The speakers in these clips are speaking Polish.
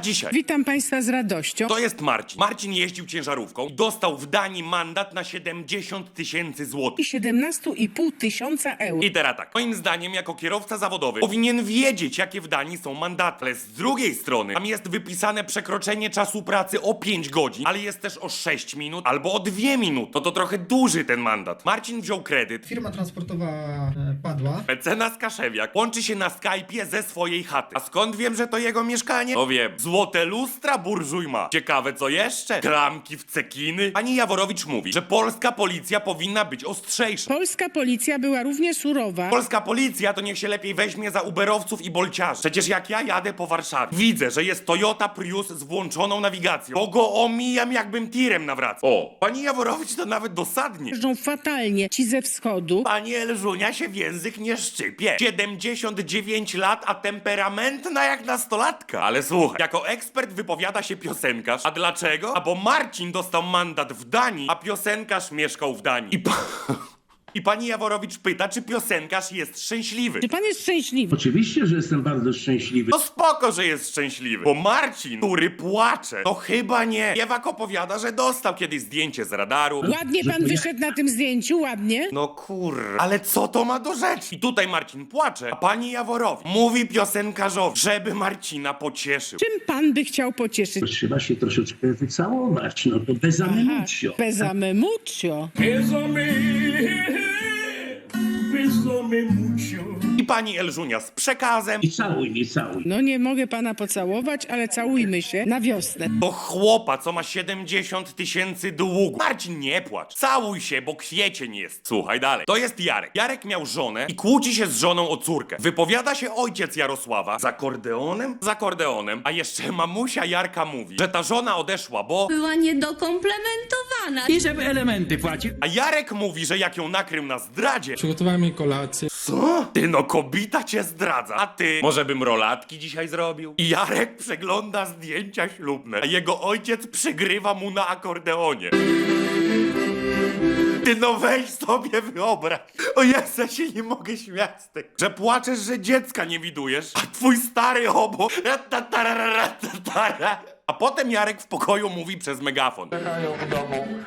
dzisiaj. Witam Państwa z radością. To jest Marcin. Marcin jeździł ciężarówką i dostał w Danii mandat na 70 tysięcy złotych. I 17,5 tysiąca euro. I teraz tak, moim zdaniem jako kierowca zawodowy powinien wiedzieć, jakie w Danii są mandaty. Ale z drugiej strony, tam jest wypisane przekroczenie czasu pracy o 5 godzin, ale jest też o 6 minut albo o 2 minuty. To to trochę duży ten mandat. Marcin wziął kredyt. Firma transportowa e, padła. Mecenas Kaszewiak łączy się na Skype'ie ze swojej chaty. A skąd wiem, że to jego mieszkanie? No wiem. Złote lustra burżuj ma. Ciekawe co jeszcze? Klamki w cekiny? Pani Jaworowicz mówi, że polska policja powinna być ostrzejsza. Polska policja była równie surowa. Polska policja to niech się lepiej weźmie za uberowców i bolciarzy. Przecież jak ja jadę po Warszawie, widzę, że jest Toyota Prius z włączoną nawigacją, bo go omijam jakbym tirem nawracał. O, pani Jaworowicz to nawet dosadnie. Jeżdżą fatalnie ci ze wschodu. Pani Elżunia się w język nie szczypie. 79 lat, a temperamentna jak nastolatka. Ale słuchaj, jako ekspert wypowiada się piosenkarz. A dlaczego? A bo Marcin dostał mandat w Danii, a piosenkarz mieszkał w Danii. I, pa... I pani Jaworowicz pyta, czy piosenkarz jest szczęśliwy. Czy Pan jest szczęśliwy? Oczywiście, że jestem bardzo szczęśliwy. No spoko, że jest szczęśliwy. Bo Marcin, który płacze, to chyba nie. Piewak opowiada, że dostał kiedyś zdjęcie z radaru. Ładnie Pan wyszedł na tym zdjęciu, ładnie. No kur... Ale co to ma do rzeczy? I tutaj Marcin płacze, a pani Jaworowi mówi piosenkarzowi, żeby Marcina pocieszył. Czym Pan by chciał pocieszyć? Trzeba się troszeczkę wycałować, no to bez amemucio. Mucho. I pani Elżunia z przekazem. I całuj mnie, całuj. No nie mogę Pana pocałować, ale całujmy się na wiosnę. Do chłopa, co ma 70 tysięcy długu. Marcin, nie płacz. Całuj się, bo kwiecień jest. Słuchaj dalej. To jest Jarek. Jarek miał żonę i kłóci się z żoną o córkę. Wypowiada się ojciec Jarosława z akordeonem? Z akordeonem. A jeszcze mamusia Jarka mówi, że ta żona odeszła, bo... była niedokomplementowana. I żeby elementy płacił. A Jarek mówi, że jak ją nakrył na zdradzie... Przygotowałem jej kolację. Co? Ty no kobita cię zdradza. A ty? Może bym rolatki dzisiaj zrobił? I Jarek przegląda zdjęcia ślubne, a jego ojciec przygrywa mu na akordeonie. Ty no weź sobie wyobraź. O Jezu, ja się nie mogę śmiać z tego. Że płaczesz, że dziecka nie widujesz, a twój stary obok... ratataratatara. A potem Jarek w pokoju mówi przez megafon.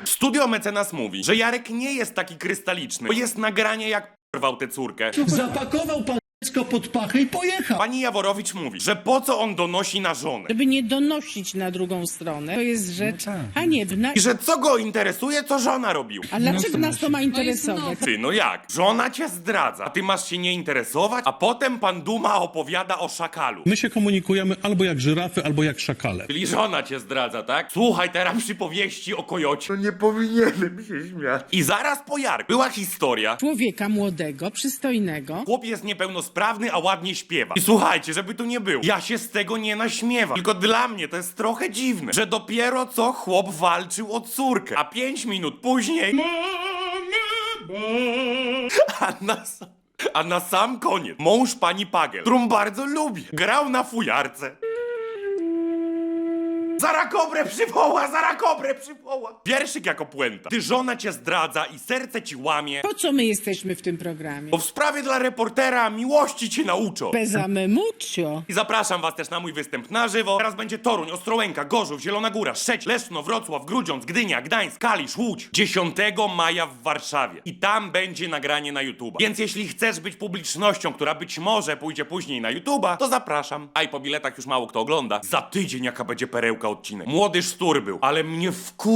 Studio Mecenas mówi, że Jarek nie jest taki krystaliczny, bo jest nagranie jak porwał tę córkę. Zapakował pan dziecko pod pachę i pojechał. Pani Jaworowicz mówi, że po co on donosi na żonę? Żeby nie donosić na drugą stronę. To jest rzecz haniebna. I że co go interesuje, co żona robiła? A dlaczego nas to ma interesować? Ty, no jak? Żona cię zdradza, a ty masz się nie interesować? A potem pan Duma opowiada o szakalu. My się komunikujemy albo jak żyrafy, albo jak szakale. Czyli żona cię zdradza, tak? Słuchaj teraz przypowieści o kojocie. No nie powinienem się śmiać. I zaraz po Jarku była historia. Człowieka młodego, przystojnego. Chłop jest niepełnosprawny, a ładnie śpiewa. I słuchajcie, żeby tu nie było, ja się z tego nie naśmiewam. Tylko dla mnie to jest trochę dziwne, że dopiero co chłop walczył o córkę, a pięć minut później... A na, sam- a na sam koniec mąż pani Pagel, którą bardzo lubię, grał na fujarce. Zarakobre przywoła, zarakobre przywoła. Wierszyk jako puenta. Gdy żona cię zdradza i serce ci łamie, Po co my jesteśmy w tym programie? bo w sprawie dla reportera miłości cię nauczą. Bezame mucho. I zapraszam was też na mój występ na żywo. Teraz będzie Toruń, Ostrołęka, Gorzów, Zielona Góra, Szczecin, Leszno, Wrocław, Grudziądz, Gdynia, Gdańsk, Kalisz, Łódź. 10 maja w Warszawie. I tam będzie nagranie na YouTube. Więc jeśli chcesz być publicznością, która być może pójdzie później na YouTube'a, to zapraszam. A i po biletach już mało kto ogląda. Za tydzień jaka będzie perełka odcinek. Młody sztur był, ale mnie wku...